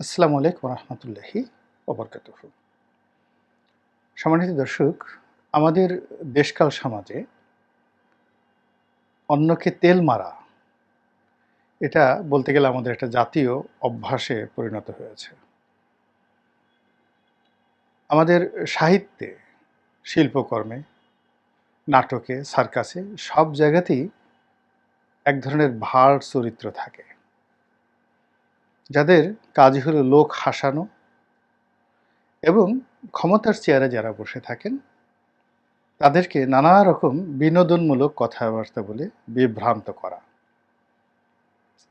আসসালামু আলাইকুম রহমতুল্লাহি ওবরকাত সম্মানিত দর্শক, আমাদের দেশকাল সমাজে অন্যকে তেল মারা, এটা বলতে গেলে আমাদের একটা জাতীয় অভ্যাসে পরিণত হয়েছে। আমাদের সাহিত্যে, শিল্পকর্মে, নাটকে, সার্কাসে সব জায়গাতেই এক ধরনের ভার চরিত্র থাকে। যাদের কাজ হলো লোক হাসানো এবং ক্ষমতার চেয়ারে যারা বসে থাকেন, তাদেরকে নানা রকম বিনোদনমূলক কথাবার্তা বলে বিভ্রান্ত করা।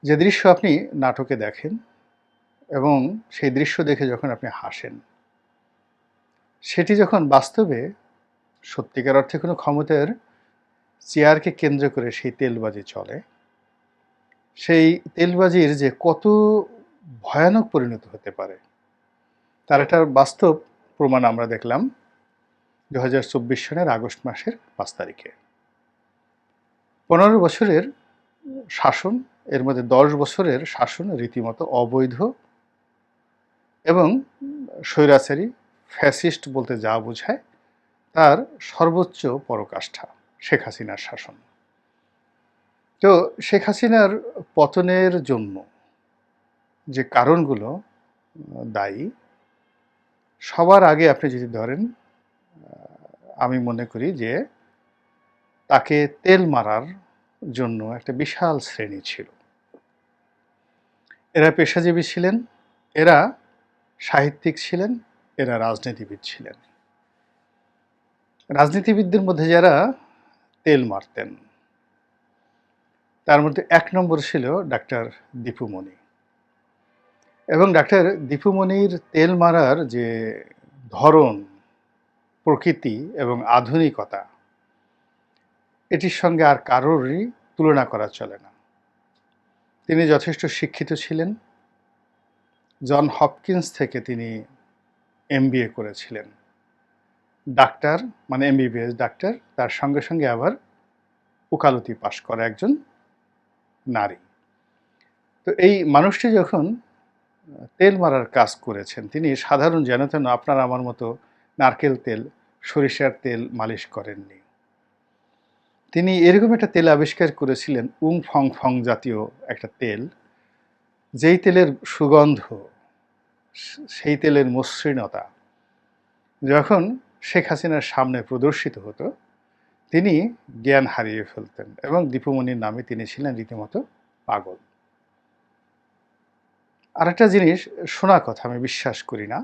যে দৃশ্য আপনি নাটকে দেখেন এবং সেই দৃশ্য দেখে যখন আপনি হাসেন, সেটি যখন বাস্তবে সত্যিকার অর্থে কোনো ক্ষমতার চেয়ারকে কেন্দ্র করে সেই তেলবাজি চলে, সেই তেলবাজির যে কত ভয়ানক পরিণত হতে পারে। তার একটা বাস্তব প্রমাণ আমরা দেখলাম দু হাজার চব্বিশ সনের আগস্ট মাসের পাঁচ তারিখে। পনেরো বছরের শাসন, এর মধ্যে দশ বছরের শাসন রীতিমতো অবৈধ এবং স্বৈরাচারী, ফ্যাসিস্ট বলতে যা বোঝায়, তার সর্বোচ্চ পরকাষ্ঠা শেখ হাসিনার শাসন। তো শেখ হাসিনার পতনের জন্য যে কারণগুলো দায়ী, সবার আগে আপনি যদি ধরেন আমি মনে করি যে তাকে তেল মারার জন্য একটা বিশাল শ্রেণি ছিল। এরা পেশাজীবী ছিলেন, এরা সাহিত্যিক ছিলেন, এরা রাজনীতিবিদ ছিলেন। রাজনীতিবিদদের মধ্যে যারা তেল মারতেন, তার মধ্যে এক নম্বর ছিল ডাক্তার দীপুমণি। এবং ডাক্তার দীপুমণির তেল মারার যে ধরন, প্রকৃতি এবং আধুনিকতা, এটির সঙ্গে আর কারোরই তুলনা করা চলে না। তিনি যথেষ্ট শিক্ষিত ছিলেন। জন হপকিন্স থেকে তিনি এমবিএ করেছিলেন। ডাক্তার মানে এমবিবিএস ডাক্তার, তার সঙ্গে সঙ্গে আবার উকালতি পাশ করা একজন নারী। তো এই মানুষটি যখন তেল মারার কাজ করেছেন। তিনি সাধারণ যেন তেন আপনার আমার মতো নারকেল তেল, সরিষার তেল মালিশ করেননি। তিনি এরকম একটা তেল আবিষ্কার করেছিলেন, উং ফং ফং জাতীয় একটা তেল। যেই তেলের সুগন্ধ, সেই তেলের মসৃণতা, যখন শেখ হাসিনার সামনে প্রদর্শিত হতো, তিনি জ্ঞান হারিয়ে ফেলতেন এবং দীপুমণির নামে তিনি ছিলেন রীতিমতো পাগল। আরেকটা জিনিস, শোনা কথা আমি বিশ্বাস করি না।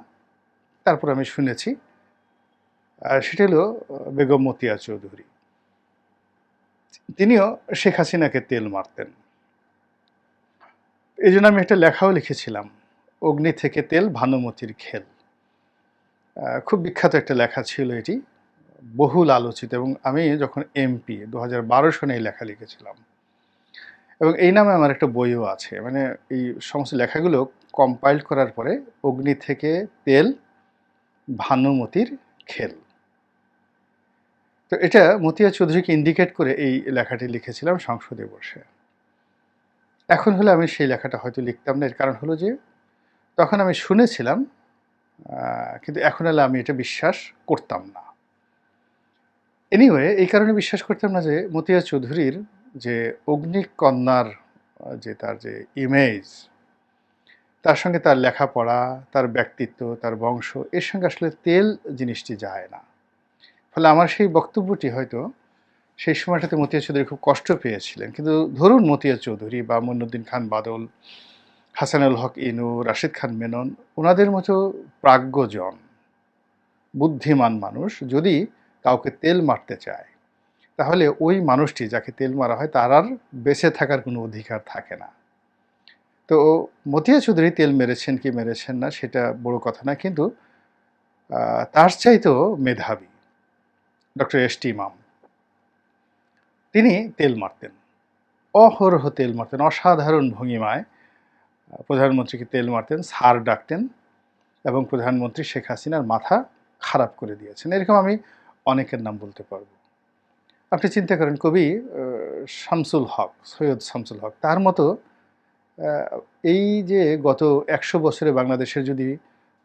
তারপর আমি শুনেছি সেটা হলো, বেগম মতিয়া চৌধুরী। তিনিও শেখ হাসিনাকে তেল মারতেন। এই জন্য আমি একটা লেখাও লিখেছিলাম, অগ্নি থেকে তেল, ভানুমতির খেল। খুব বিখ্যাত একটা লেখা ছিল এটি, বহুল আলোচিত, এবং আমি যখন এমপি, দু হাজার বারো সনে এই লেখা লিখেছিলাম। এবং এই নামে আমার একটা বইও আছে। মানে এই সমস্ত লেখাগুলো কম্পাইল করার পরে অগ্নি থেকে তেল, ভানুমতির খেল। তো এটা মতিয়া চৌধুরীকে ইন্ডিকেট করে এই লেখাটি লিখেছিলাম সংসদে বসে। এখন হলে আমি সেই লেখাটা হয়তো লিখতাম না। এর কারণ হলো যে, তখন আমি শুনেছিলাম কিন্তু এখন হলে আমি এটা বিশ্বাস করতাম না। এনিওয়ে এই কারণে বিশ্বাস করতাম না যে মতিয়া চৌধুরীর যে অগ্নিকন্যার, যে তার যে ইমেজ তার সঙ্গে তার লেখাপড়া, তার ব্যক্তিত্ব, তার বংশ, এর সঙ্গে আসলে তেল জিনিসটি যায় না। ফলে আমার সেই বক্তব্যটি হয়তো সেই সময়টাতে মতিয়া চৌধুরী খুব কষ্ট পেয়েছিলেন। কিন্তু ধরুন মতিয়া চৌধুরী বা মনুদ্দিন খান বাদল, হাসানুল হক ইনু, রাশিদ খান মেনন ওনাদের মতো প্রাজ্ঞজন, বুদ্ধিমান মানুষ যদি কাউকে তেল মারতে চায় তাহলে ওই মানুষটি যাকে তেল মারা হয়, তার আর বেঁচে থাকার কোনো অধিকার থাকে না। তো মতিয়া চৌধুরী তেল মেরেছেন কি মেরেছেন না, সেটা বড় কথা না, কিন্তু তার চাইতেও মেধাবী ডক্টর এস টি ইমাম। তিনি তেল মারতেন, অহরহ তেল মারতেন, অসাধারণ ভঙ্গিমায় প্রধানমন্ত্রীকে তেল মারতেন সার ডাকতেন এবং প্রধানমন্ত্রী শেখ হাসিনার মাথা খারাপ করে দিয়েছেন। এরকম আমি অনেকের নাম বলতে পারব। আপনি চিন্তা করেন, কবি শামসুল হক, সৈয়দ শামসুল হক, তার মতো এই যে গত একশো বছরে বাংলাদেশের যদি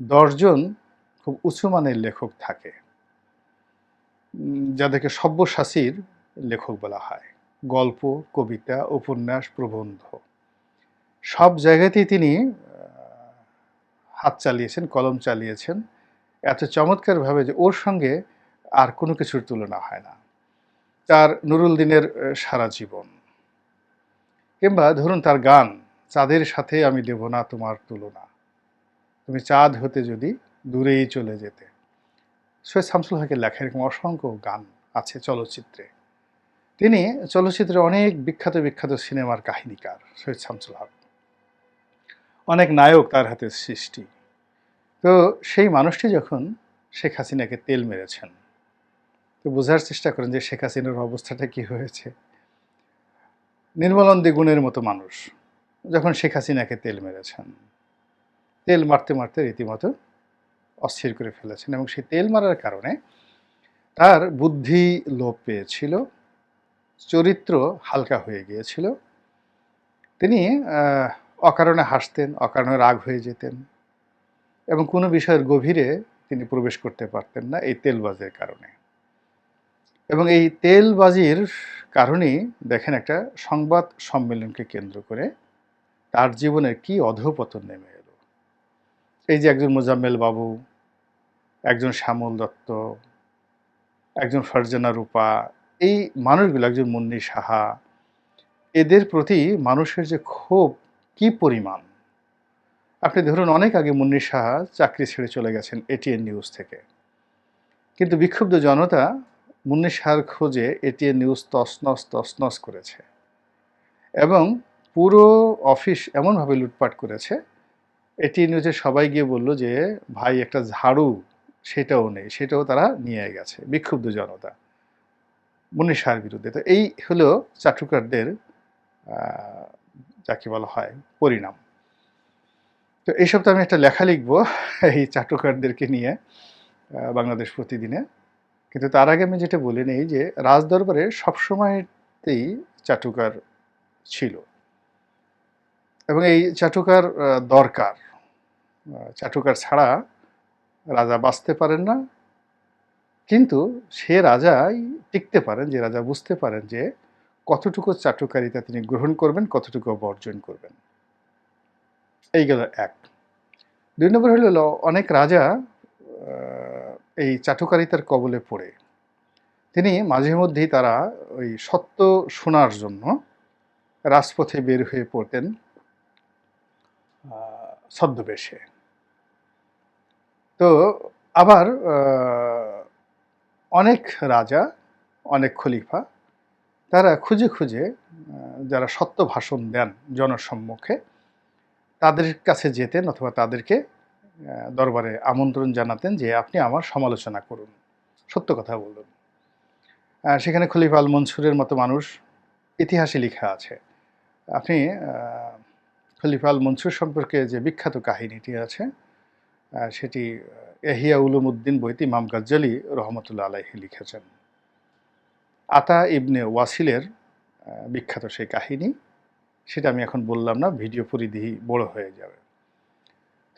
দশজন খুব উঁচু মানের লেখক থাকে যাদেরকে সব্যসাচীর লেখক বলা হয়, গল্প, কবিতা, উপন্যাস, প্রবন্ধ, সব জায়গাতেই তিনি হাত চালিয়েছেন, কলম চালিয়েছেন, এত চমৎকারভাবে যে ওর সঙ্গে আর কোনো কিছুর তুলনা হয় না। তার নুরুল দিনের সারা জীবন। কিংবা ধরুন তার গান, চাঁদের সাথে আমি দেব না তোমার তুলনা। তুমি চাঁদ হতে যদি দূরেই চলে যেতে। সৈয়দ শামসুল হকের লেখা এরকম অসংখ্য গান আছে চলচ্চিত্রে। তিনি চলচ্চিত্রে অনেক বিখ্যাত বিখ্যাত সিনেমার কাহিনীকার সৈয়দ শামসুল হক। অনেক নায়ক তার হাতে সৃষ্টি। তো সেই মানুষটি যখন শেখ হাসিনাকে তেল মেরেছেন তো বোঝার চেষ্টা করেন যে শেখ হাসিনার অবস্থাটা কি হয়েছে। নির্মলন্দী গুণের মতো মানুষ, যখন শেখ হাসিনাকে তেল মেরেছেন, তেল মারতে মারতে রীতিমতো অস্থির করে ফেলেছেন এবং সেই তেল মারার কারণে তার বুদ্ধি লোপ পেয়েছিল, চরিত্র হালকা হয়ে গিয়েছিল। তিনি অকারণে হাসতেন, অকারণে রাগ হয়ে যেতেন এবং কোনো বিষয়ের গভীরে তিনি প্রবেশ করতে পারতেন না এই তেলবাজের কারণে। এবং এই তেলবাজির কারণেই দেখেন একটা সংবাদ সম্মেলনকে কেন্দ্র করে তার জীবনের কি অধঃপতন নেমে এলো। এই যে একজন মোজাম্মেল বাবু, একজন শ্যামল দত্ত, একজন ফারজানা রূপা, এই মানুষগুলো, একজন মুন্নি সাহা, এদের প্রতি মানুষের যে ক্ষোভ কি পরিমাণ? আপনি ধরুন অনেক আগে মুন্নি সাহা চাকরি ছেড়ে চলে গেছেন এটিএন নিউজ থেকে। কিন্তু বিক্ষুব্ধ জনতা মুন্নি সাহার খোঁজে এটিএন নিউজ তসনস তসনস করেছে এবং পুরো অফিস এমনভাবে লুটপাট করেছে। এটিএন নিউজে সবাই গিয়ে বলল যে, ভাই, একটা ঝাড়ু সেটাও নেই, সেটাও তারা নিয়ে গেছে, বিক্ষুব্ধ জনতা। মুন্নি সাহার বিরুদ্ধে। তো এই হলো চাটুকারদের যাকে বলা হয়, পরিণাম। তো এই সপ্তাহে আমি একটা লেখা লিখব এই চাটুকারদেরকে নিয়ে বাংলাদেশ প্রতিদিনে। কিন্তু তার আগে আমি যেটা বলে নেই যে রাজদরবারে সবসময়তেই চাটুকার ছিল। এবং এই চাটুকার দরকার চাটুকার ছাড়া রাজা বাঁচতে পারেন না। কিন্তু সে রাজাই টিকতে পারেন, যে রাজা বুঝতে পারেন যে কতটুকু চাটুকারিতা তিনি গ্রহণ করবেন, কতটুকু বর্জন করবেন। এই গেল এক। দুই নম্বর হলো, অনেক রাজা এই চাটুকারিতার কবলে পড়ে। তিনি মাঝে মধ্যেই তারা ওই সত্য শোনার জন্য রাজপথে বের হয়ে পড়তেন ছদ্মবেশে। তো আবার অনেক রাজা, অনেক খলিফা, তারা খুঁজে খুঁজে যারা সত্য ভাষণ দেন জনসম্মুখে, তাদের কাছে যেতেন অথবা তাদেরকে দরবারে আমন্ত্রণ জানাতেন যে আপনি আমার সমালোচনা করুন। সত্য কথা বলুন। সেখানে খলিফা আল মনসুরের মতো মানুষ ইতিহাসে লেখা আছে। আপনি খলিফা আল মনসুর সম্পর্কে যে বিখ্যাত কাহিনীটি আছে সেটি এহিয়া উলুমুদ্দিন বইতে ইমাম গাজ্জালি রহমতুল্লাহ আলাইহি লিখেছেন। আতা ইবনে ওয়াসিলের বিখ্যাত সেই কাহিনী, সেটা আমি এখন বললাম না, ভিডিও পরিধি বড় হয়ে যাবে।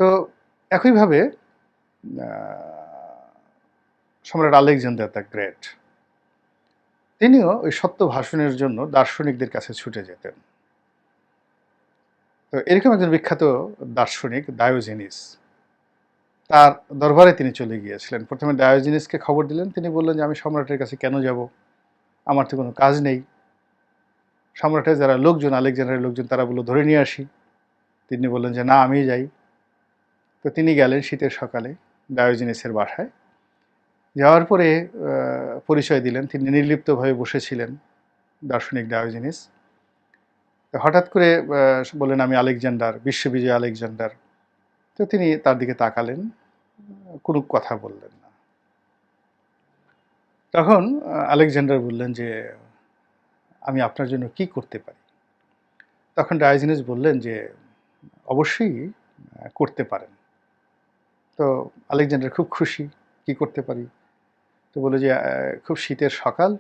তো একইভাবে সম্রাট আলেকজান্ডার দ্য গ্রেট, তিনিও ওই সত্য ভাষণের জন্য দার্শনিকদের কাছে ছুটে যেতেন। তো এরকম একজন বিখ্যাত দার্শনিক ডায়োজেনিস তার দরবারে তিনি চলে গিয়েছিলেন। প্রথমে ডায়োজেনিসকে খবর দিলেন, তিনি বললেন যে, আমি সম্রাটের কাছে কেন যাব? আমার তো কোনো কাজ নেই। সম্রাটের যারা লোকজন, আলেকজান্ডারের লোকজন, তারা বলল, ধরে নিয়ে আসি। তিনি বললেন যে, না আমি যাই। তো তিনি গেলেন শীতের সকালে ডায়োজেনিসের বাসায়। যাওয়ার পরে পরিচয় দিলেন। তিনি নির্লিপ্তভাবে বসেছিলেন দার্শনিক ডায়োজিনিস। হঠাৎ করে বললেন, আমি আলেকজান্ডার, বিশ্ববিজয় আলেকজান্ডার। তো তিনি তার দিকে তাকালেন, কোনো কথা বললেন না। তখন আলেকজান্ডার বললেন যে, আমি আপনার জন্য কি করতে পারি? তখন ডায়োজেনিস বললেন যে, অবশ্যই করতে পারেন। তো আলেকজান্ডার খুব খুশি কি করতে পারি? তো বলে যে খুব শীতের সকাল,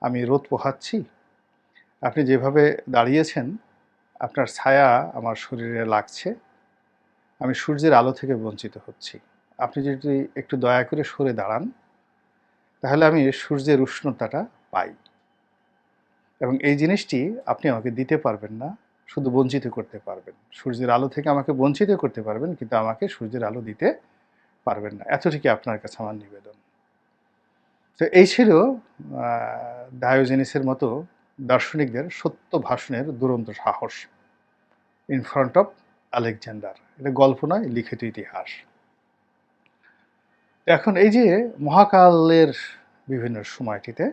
আমি রোদ পোহাচ্ছি। আপনি যেভাবে দাঁড়িয়েছেন, আপনার ছায়া আমার শরীরে লাগছে। আমি সূর্যের আলো থেকে বঞ্চিত হচ্ছি। আপনি যদি একটু দয়া করে সরে দাঁড়ান, তাহলে আমি সূর্যের উষ্ণতাটা পাই। এবং এই জিনিসটি আপনি আমাকে দিতে পারবেন না। শুধু বঞ্চিত করতে পারবেন। সূর্যের আলো থেকে আমাকে বঞ্চিত করতে পারবেন, কিন্তু আমাকে সূর্যের আলো দিতে পারবেন না। এতটুকু আপনার কাছে আমার নিবেদন। তো এই ছিল ডায়োজেনিসের মতো দার্শনিকদের সত্য ভাষণের দুরন্ত সাহস ইন ফ্রন্ট অফ আলেকজান্ডার এটা গল্প নয়, লিখিত ইতিহাস। এখন এই যে মহাকালের বিভিন্ন সময়টিতে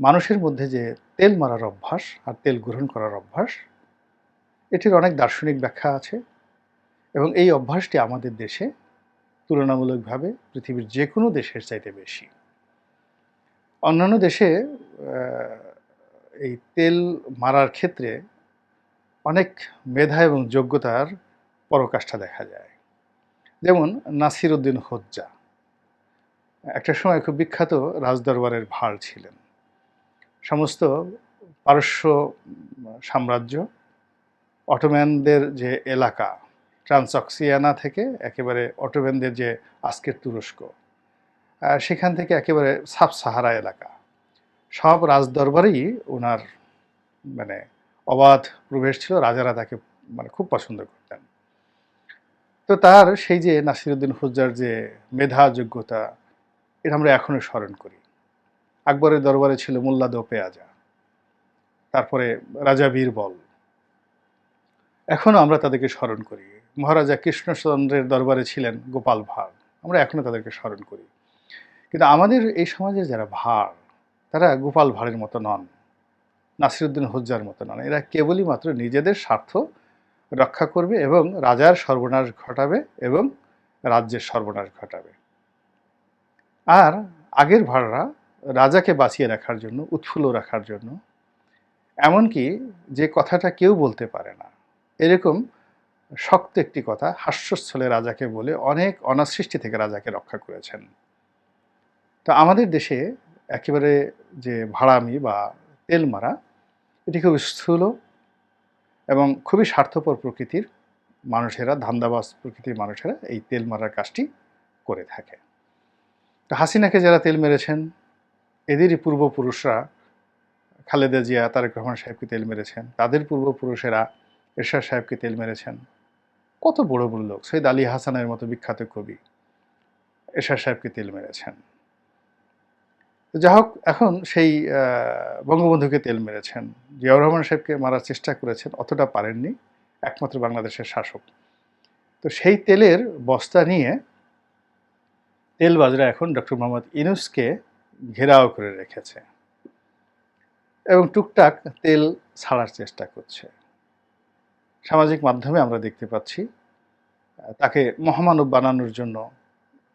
মানুষের মধ্যে যে তেল মারার অভ্যাস আর তেল গ্রহণ করার অভ্যাস, এটির অনেক দার্শনিক ব্যাখ্যা আছে এবং এই অভ্যাসটি আমাদের দেশে তুলনামূলকভাবে পৃথিবীর যে কোনো দেশের চাইতে বেশি। অন্যান্য দেশে এই তেল মারার ক্ষেত্রে অনেক মেধা এবং যোগ্যতার পরকাষ্ঠা দেখা যায়। যেমন নাসির উদ্দিন হজ্জা। একটা সময় খুব বিখ্যাত রাজদরবারের ভার ছিলেন। সমস্ত পারস্য সাম্রাজ্য, অটোম্যানদের যে এলাকা, ট্রান্সঅক্সিয়ানা থেকে একেবারে অটোম্যানদের যে আজকের তুরস্ক সেখান থেকে একেবারে সাব সাহারা এলাকা। সব রাজদরবারেই ওনার মানে অবাধ প্রবেশ ছিল, রাজারা তাকে মানে খুব পছন্দ করতেন। তো তার সেই যে নাসিরুদ্দিন হুজ্জার যে মেধা যোগ্যতা এটা আমরা এখনও স্মরণ করি। আকবরের দরবারে ছিল মোল্লা দো পেয়াজা। তারপরে রাজা বীরবল এখনও আমরা তাদেরকে স্মরণ করি। মহারাজা কৃষ্ণচন্দ্রের দরবারে ছিলেন গোপাল ভাঁড়। আমরা এখনও তাদেরকে স্মরণ করি। কিন্তু আমাদের এই সমাজে যারা ভাড়, তারা গোপাল ভাঁড়ের মতো নন, নাসিরুদ্দিন হজ্জার মতো নন। এরা কেবলই মাত্র নিজেদের স্বার্থ রক্ষা করবে এবং রাজার সর্বনাশ ঘটাবে এবং রাজ্যের সর্বনাশ ঘটাবে। আর আগের ভাড়রা রাজাকে বাঁচিয়ে রাখার জন্য, উৎফুল্ল রাখার জন্য। এমনকি যে কথাটা কেউ বলতে পারে না। এরকম শক্ত একটি কথা হাস্যস্থলে রাজাকে বলে অনেক অনাসৃষ্টি থেকে রাজাকে রক্ষা করেছেন। তো আমাদের দেশে একেবারে যে ভাড়ামি বা তেল মারা, এটি খুব স্থূল এবং খুবই স্বার্থপর প্রকৃতির মানুষেরা, ধান্দাবাজ প্রকৃতির মানুষেরা এই তেল মারার কাজটি করে থাকে। তো হাসিনাকে যারা তেল মেরেছেন এদেরই পূর্বপুরুষরা খালেদা জিয়া, তারেক রহমান সাহেবকে তেল মেরেছেন। তাদের পূর্বপুরুষেরা এরশাদ সাহেবকে তেল মেরেছেন। কত বড় বড় লোক। সৈয়দ আলী হাসানের মতো বিখ্যাত কবি এরশাদ সাহেবকে তেল মেরেছেন। যা হোক এখন সেই বঙ্গবন্ধুকে তেল মেরেছেন। জিয়াউর রহমান সাহেবকে মারার চেষ্টা করেছেন, অতটা পারেননি। একমাত্র বাংলাদেশের শাসক। তো সেই তেলের বস্তা নিয়ে তেলবাজরা এখন ডক্টর মোহাম্মদ ইনুসকে ঘেরাও করে রেখেছে। এবং টুকটাক তেল ছাড়ার চেষ্টা করছে। সামাজিক মাধ্যমে আমরা দেখতে পাচ্ছি তাকে মহামানব বানানোর জন্য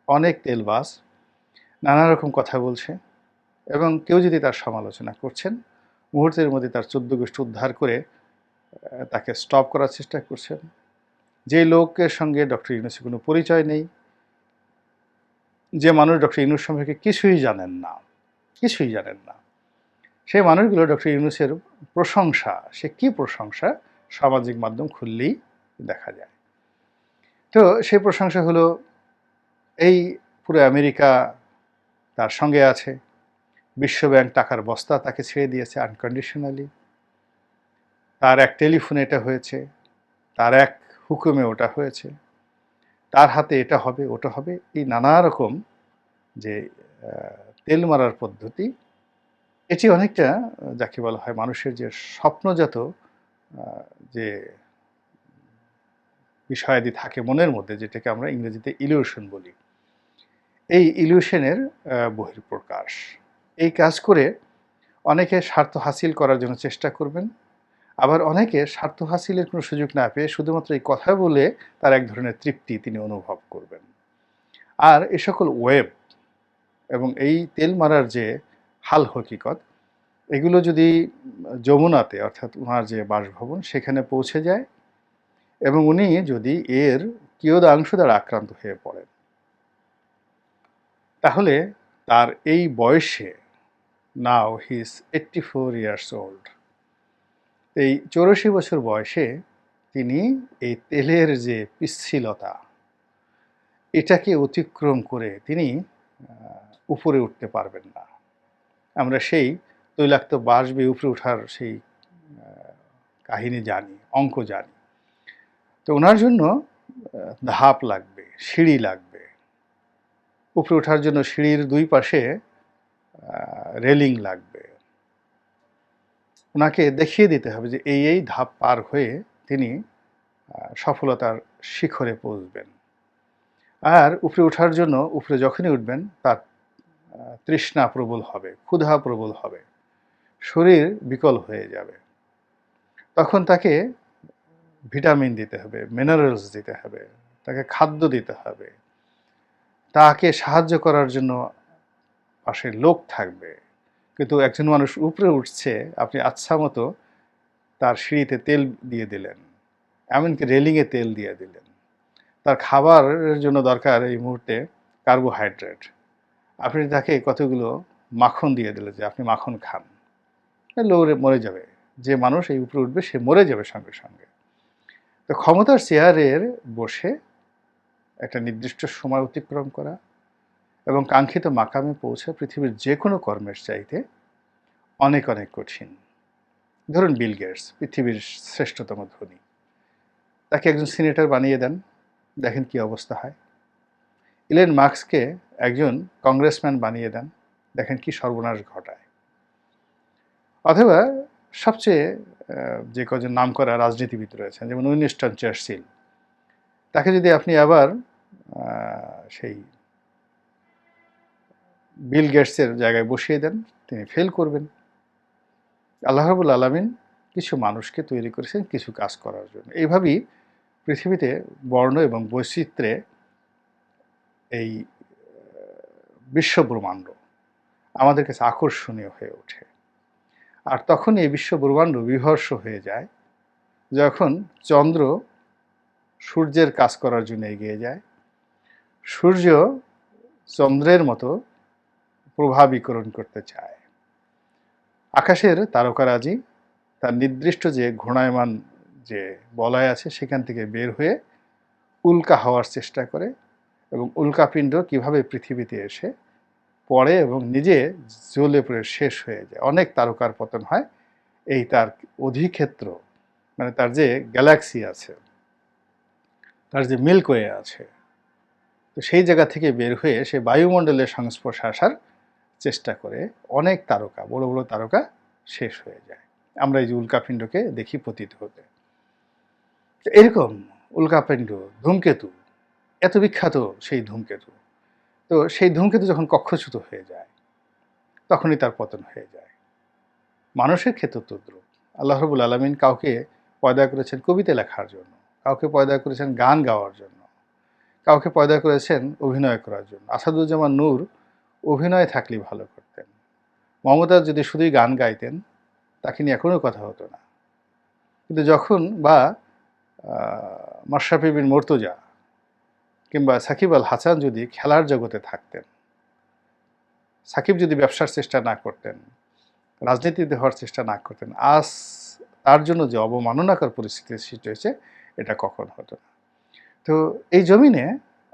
অনেক তেলবাস নানা রকম কথা বলছে এবং কেউ যদি তার সমালোচনা করছেন, মুহূর্তের মধ্যে তার চোদ্দ গোষ্ঠী উদ্ধার করে তাকে স্টপ করার চেষ্টা করছেন। যে লোকের সঙ্গে ডক্টর ইউনুসের কোনো পরিচয় নেই যে মানুষ ডক্টর ইউনুস সম্পর্কে কিছুই জানেন না, কিছুই জানেন না, সেই মানুষগুলো ডক্টর ইউনুসের প্রশংসা, সে কি প্রশংসা? সামাজিক মাধ্যম খুললেই দেখা যায়। তো সেই প্রশংসা হলো, এই পুরো আমেরিকা তার সঙ্গে আছে, বিশ্বব্যাংক টাকার বস্তা তাকে ছেড়ে দিয়েছে আনকন্ডিশনালি তার এক টেলিফোনে এটা হয়েছে, তার এক হুকুমে ওটা হয়েছে। তার হাতে এটা হবে, ওটা হবে, এই নানা রকম যে তেল মারার পদ্ধতি, এটি অনেকটা, যাকে বলা হয় মানুষের যে স্বপ্নজাত যে বিষয়াদি থাকে মনের মধ্যে, যেটাকে আমরা ইংরেজিতে ইলিউশন বলি। এই ইলিউশনের বহির্প্রকাশ এই কাজ করে অনেকে স্বার্থ হাসিল করার জন্য চেষ্টা করবেন। আবার অনেকে স্বার্থ হাসিলের কোনো সুযোগ না পেয়ে শুধুমাত্র এই কথা বলে তার এক ধরনের তৃপ্তি তিনি অনুভব করবেন। আর এ সকল ওয়েব এবং এই তেল মারার যে হাল হকিকত, এগুলো যদি যমুনাতে অর্থাৎ ওনার যে বাসভবন সেখানে পৌঁছে যায় এবং উনি যদি এর কিয়দাংশ দ্বারা আক্রান্ত হয়ে পড়েন। তাহলে তার এই বয়সে now he is eighty four years old এই চৌরাশি বছর বয়সে তিনি এই তেলের যে পিচ্ছিলতা, এটাকে অতিক্রম করে তিনি উপরে উঠতে পারবেন না। আমরা সেই তৈলাক্ত বেয়ে উপরে ওঠার সেই কাহিনী জানি, অঙ্ক জানি। তো ওনার জন্য ধাপ লাগবে, সিঁড়ি লাগবে। উপরে ওঠার জন্য সিঁড়ির দুই পাশে রেলিং লাগবে। ওনাকে দেখিয়ে দিতে হবে যে এই এই ধাপ পার হয়ে তিনি সফলতার শিখরে পৌঁছবেন। আর উপরে ওঠার জন্য, উপরে যখনই উঠবেন, তার তৃষ্ণা প্রবল হবে, ক্ষুধা প্রবল হবে, শরীর বিকল হয়ে যাবে। তখন তাকে ভিটামিন দিতে হবে মিনারেলস দিতে হবে, তাকে খাদ্য দিতে হবে। তাকে সাহায্য করার জন্য পাশে লোক থাকবে। কিন্তু একজন মানুষ উপরে উঠছে, আপনি আচ্ছা মতো তার সিঁড়িতে তেল দিয়ে দিলেন, এমনকি রেলিংয়ে তেল দিয়ে দিলেন। তার খাবারের জন্য দরকার এই মুহূর্তে কার্বোহাইড্রেট আপনি তাকে কতগুলো মাখন দিয়ে দিলেন যে আপনি মাখন খান। লৌড়ে মরে যাবে। যে মানুষ এই উপরে উঠবে, সে মরে যাবে সঙ্গে সঙ্গে। তো ক্ষমতার চেয়ারের বসে একটা নির্দিষ্ট সময় অতিক্রম করা এবং কাঙ্ক্ষিত মাকামে পৌঁছে পৃথিবীর যে কোনো কর্মের চাইতে অনেক অনেক কঠিন। ধরুন বিল গেটস, পৃথিবীর শ্রেষ্ঠতম ধনী। তাকে একজন সিনেটর বানিয়ে দেন, দেখেন কি অবস্থা হয়। ইলেন মার্কসকে একজন কংগ্রেসম্যান বানিয়ে দেন, দেখেন কি সর্বনাশ ঘটায়। অথবা সবচেয়ে যে কজন নামকরা রাজনীতিবিদ রয়েছেন, যেমন উইনস্টন চার্চিল, তাকে যদি আপনি আবার সেই বিল গেটসের জায়গায় বসিয়ে দেন, তিনি ফেল করবেন। আল্লাহাবুল আলমিন কিছু মানুষকে তৈরি করেছেন কিছু কাজ করার জন্য। এইভাবেই পৃথিবীতে বর্ণ এবং বৈচিত্র্যে এই বিশ্বব্রহ্মাণ্ড আমাদের কাছে আকর্ষণীয় হয়ে ওঠে। আর তখন এই বিশ্ব ব্রহ্মাণ্ড বিভর্ষ হয়ে যায়, যখন চন্দ্র সূর্যের কাজ করার জন্য এগিয়ে যায়। সূর্য চন্দ্রের মতো প্রভাবীকরণ করতে চায়। আকাশের তারকারাজি তার নির্দিষ্ট যে ঘূর্ণায়মান যে বলয় আছে সেখান থেকে বের হয়ে উল্কা হওয়ার চেষ্টা করে এবং উল্কাপিণ্ড কীভাবে পৃথিবীতে এসে পড়ে এবং নিজে জ্বলে পড়ে শেষ হয়ে যায়। অনেক তারকার পতন হয়। এই তার অধিক্ষেত্র মানে তার যে গ্যালাক্সি আছে, তার যে মিল্কওয়ে আছে, তো সেই জায়গা থেকে বের হয়ে সে বায়ুমণ্ডলের সংস্পর্শে আসার চেষ্টা করে অনেক তারকা, বড় বড় তারকা শেষ হয়ে যায়। আমরা এই যে উল্কাপিণ্ডকে দেখি পতিত হতে। তো এরকম উল্কাপিণ্ড ধূমকেতু, এত বিখ্যাত সেই ধূমকেতু। তো সেই ধূমকেতু যখন কক্ষচ্যুত হয়ে যায়, তখনই তার পতন হয়ে যায়। মানুষের ক্ষেত্রে তদ্রুপ আল্লাহ রবুল আলমিন কাউকে পয়দা করেছেন কবিতা লেখার জন্য, কাউকে পয়দা করেছেন গান গাওয়ার জন্য, কাউকে পয়দা করেছেন অভিনয় করার জন্য। আসাদুজ্জামান নূর অভিনয় থাকলে ভালো করতেন। মমতা যদি শুধুই গান গাইতেন, তাকে নিয়ে এখনও কথা হতো না। কিন্তু যখন বা মাশরাফি বিন মর্তুজা কিংবা সাকিব আল হাসান যদি খেলার জগতে থাকতেন, সাকিব যদি ব্যবসার চেষ্টা না করতেন, রাজনীতিতে হওয়ার চেষ্টা না করতেন, আজ তার জন্য যে অবমাননাকর পরিস্থিতির সৃষ্টি হয়েছে, এটা কখন হতো না? তো এই জমিনে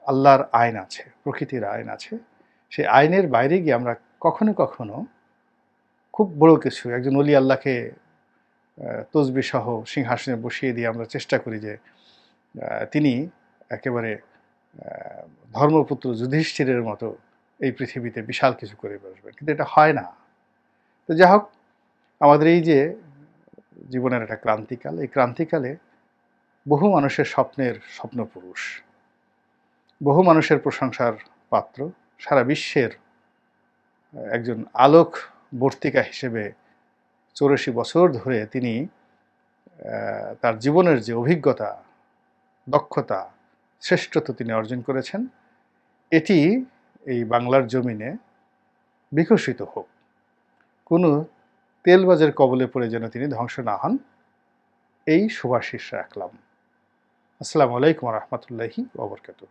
আল্লাহর আইন আছে, প্রকৃতির আইন আছে। সেই আইনের বাইরে গিয়ে আমরা কখনো কখনো খুব বড় কিছু একজন অলি আল্লাহকে তসবি সহ সিংহাসনে বসিয়ে দিয়ে আমরা চেষ্টা করি যে তিনি একেবারে ধর্মপুত্র যুধিষ্ঠিরের মতো এই পৃথিবীতে বিশাল কিছু করে বসবেন। কিন্তু এটা হয় না। তো যা হোক, আমাদের এই যে জীবনের একটা ক্রান্তিকাল, এই ক্রান্তিকালে বহু মানুষের স্বপ্নের স্বপ্নপুরুষ, বহু মানুষের প্রশংসার পাত্র সারা বিশ্বের একজন আলোক বর্তিকা হিসেবে চৌরাশি বছর ধরে তিনি তার জীবনের যে অভিজ্ঞতা, দক্ষতা, শ্রেষ্ঠত্ব তিনি অর্জন করেছেন, এটি এই বাংলার জমিনে বিকশিত হোক। কোনো তেলবাজের কবলে পড়ে যেন তিনি ধ্বংস না হন, এই শুভাশিস রাখলাম। আসসালামু আলাইকুম রহমতুল্লাহি ওবরকাতুহ